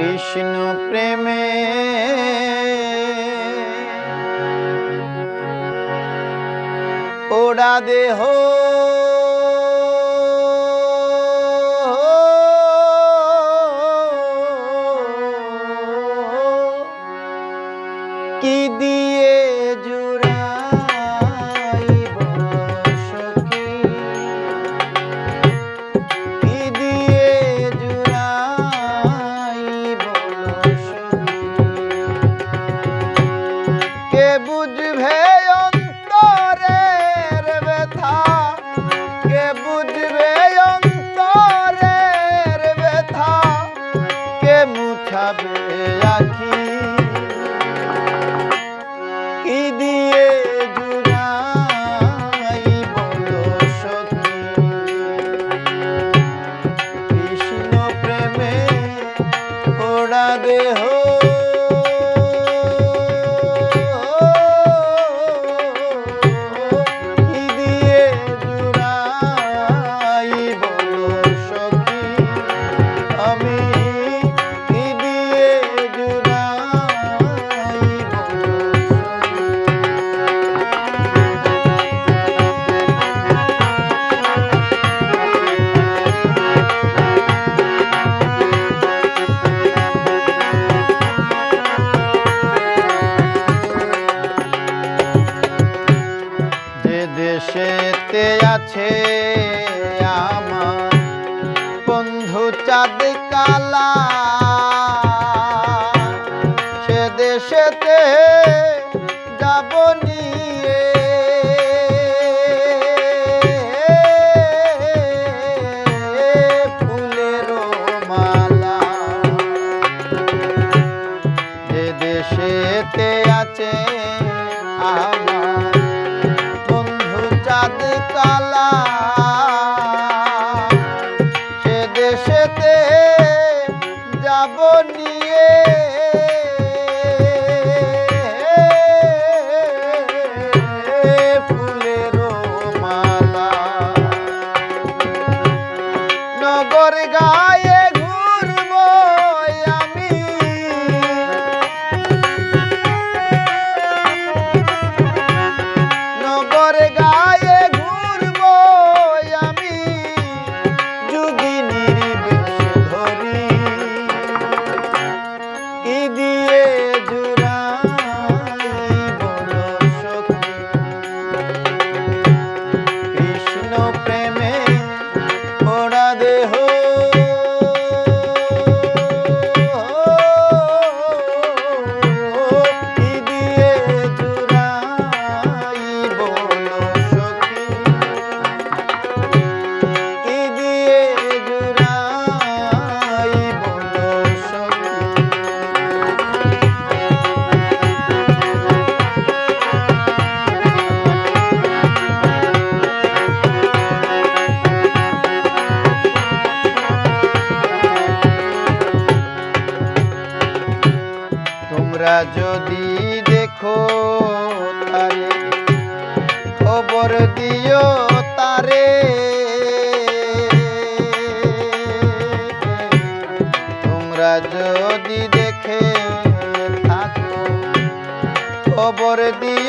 কৃষ্ণ প্রেমে। ওড়া দেহ খাবে আখি। কি দিয়ে জুড়াই বলো সখী? কৃষ্ণ প্রেমে ওরা দেহ চাঁদ কালা। দেশেতে যাব নিয়ে। গায়ে তোমরা যদি দেখো তারে খবর দিও তারে। তোমরা যদি দেখে থাকো খবর দিও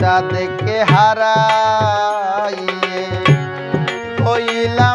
চাঁদকে হারাইয়ে হইলাম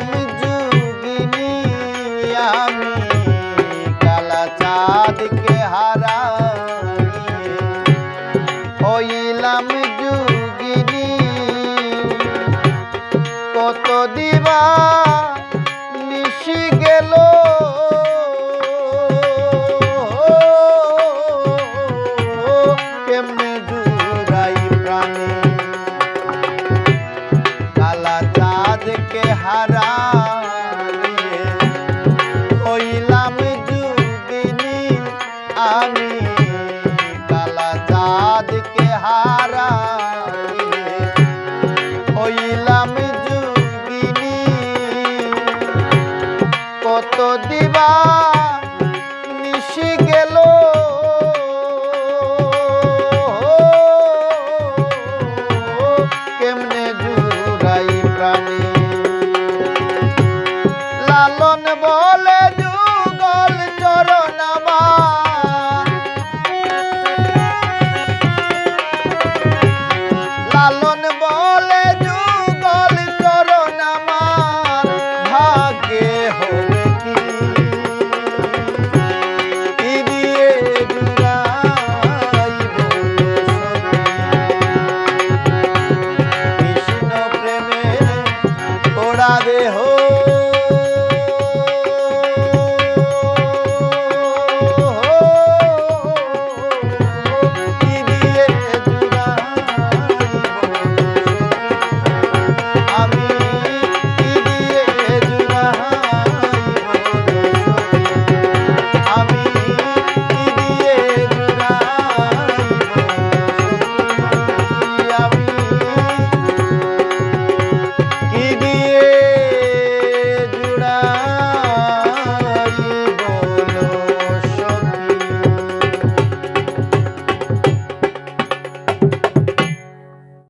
চাঁদকে সখী?